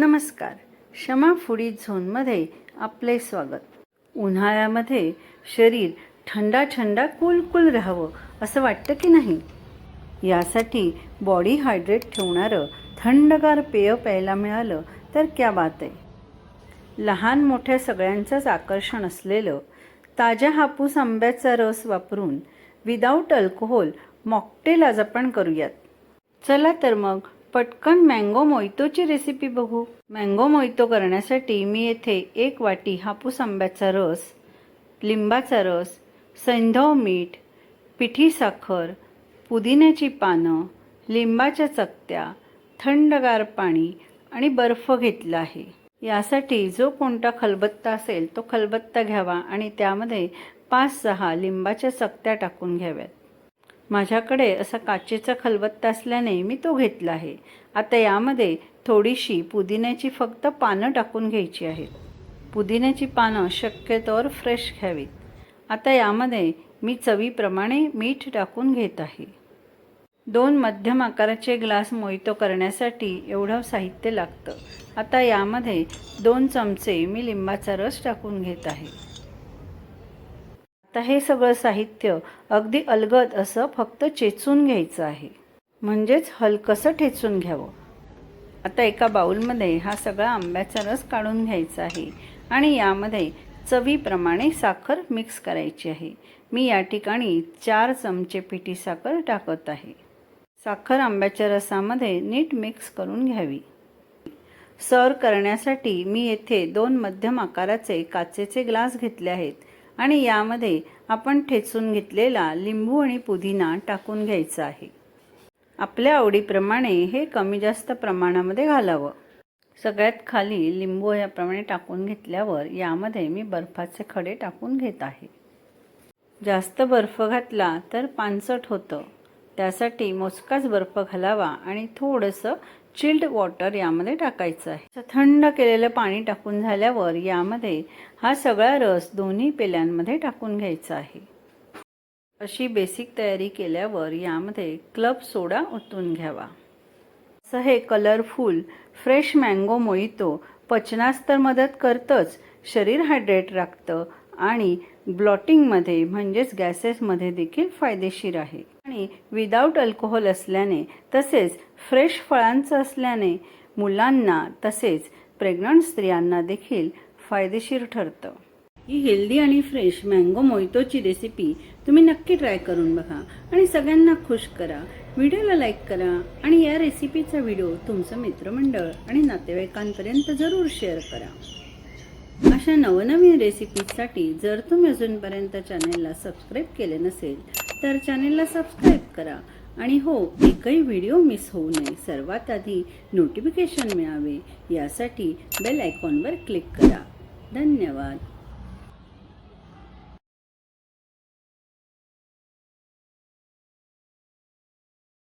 नमस्कार. क्षमा फुडी झोनमध्ये आपले स्वागत. उन्हाळ्यामध्ये शरीर थंडा थंडा कूल कूल राहावं असं वाटतं की नाही? यासाठी बॉडी हायड्रेट ठेवणारं थंडगार पेय प्यायला मिळालं तर क्या बात आहे. लहान मोठ्या सगळ्यांचंच आकर्षण असलेलं ताज्या हापूस आंब्याचा रस वापरून विदाऊट अल्कोहोल मॉकटेल आज आपण करूयात. चला तर मग पटकन मँगो मोहितोची रेसिपी बघू. मँगो मोहितो करण्यासाठी मी येथे एक वाटी हापूस आंब्याचा रस लिंबाचा रस सैंधव मीठ पिठी साखर पुदिन्याची पानं लिंबाच्या चकत्या थंडगार पाणी आणि बर्फ घेतला आहे. यासाठी जो कोणता खलबत्ता असेल तो खलबत्ता घ्यावा आणि त्यामध्ये पाच सहा लिंबाच्या चकत्या टाकून घ्याव्यात. माझ्याकडे असा काचेचा खलबत्ता असल्याने मी तो घेतला आहे. आता यामध्ये थोडीशी पुदिन्याची फक्त पानं टाकून घ्यायची आहेत. पुदिन्याची पानं शक्यतोवर फ्रेश घ्यावीत. आता यामध्ये मी चवीप्रमाणे मीठ टाकून घेत आहे. दोन मध्यम आकाराचे ग्लास मोहितो करण्यासाठी एवढं साहित्य लागतं. आता यामध्ये दोन चमचे मी लिंबाचा रस टाकून घेत आहे. आता हे सगळं साहित्य अगदी अलगद असं फक्त चेचून घ्यायचं आहे. म्हणजेच हलकसं ठेचून घ्यावं? आता एका बाऊलमध्ये हा सगळा आंब्याचा रस काढून घ्यायचा आहे आणि यामध्ये चवीप्रमाणे साखर मिक्स करायची आहे. मी या ठिकाणी चार चमचे पिठी साखर टाकत आहे. साखर आंब्याच्या रसामध्ये नीट मिक्स करून घ्यावी. सर्व करण्यासाठी मी येथे दोन मध्यम आकाराचे काचेचे ग्लास घेतले आहेत. आणि यामध्ये आपण ठेचून घेतलेला लिंबू आणि पुदिना टाकून घ्यायचा आहे. आपल्या आवडीप्रमाणे हे कमी जास्त प्रमाणामध्ये घालावं. सगळ्यात खाली लिंबू याप्रमाणे टाकून घेतल्यावर यामध्ये मी बर्फाचे खडे टाकून घेत आहे. जास्त बर्फ घातला तर पानसट होतं. त्यासाठी मोजकाच बर्फ घालावा आणि थोडंसं चिल्ड वॉटर यामध्ये टाकायचं आहे. थंड केलेलं पाणी टाकून झाल्यावर यामध्ये हा सगळा रस दोन्ही पेल्यांमध्ये टाकून घ्यायचा आहे. अशी बेसिक तयारी केल्यावर यामध्ये क्लब सोडा ओतून घ्यावा. असं हे कलरफुल फ्रेश मँगो मोहितो पचनास तर मदत करतंच शरीर हायड्रेट राखतं आणि ब्लॉटिंगमध्ये म्हणजेच गॅसेसमध्ये देखील फायदेशीर आहे. आणि विदाऊट अल्कोहोल असल्याने तसेच फ्रेश फळांचं असल्याने मुलांना तसेच प्रेग्नंट स्त्रियांना देखील फायदेशीर ठरतं. ही हेल्दी आणि फ्रेश मँगो मोहितोची रेसिपी तुम्ही नक्की ट्राय करून बघा आणि सगळ्यांना खुश करा. व्हिडिओला लाईक करा आणि या रेसिपीचा व्हिडिओ तुमचं मित्रमंडळ आणि नातेवाईकांपर्यंत जरूर शेअर करा. अशा नवनवीन रेसिपीजसाठी जर तुम्ही अजूनपर्यंत चॅनेलला सबस्क्राईब केले नसेल तर चॅनेलला सबस्क्राईब करा. आणि हो एकही व्हिडिओ मिस होऊ नये. सर्वात आधी नोटिफिकेशन मिळावे. यासाठी बेल आयकॉनवर क्लिक करा. धन्यवाद.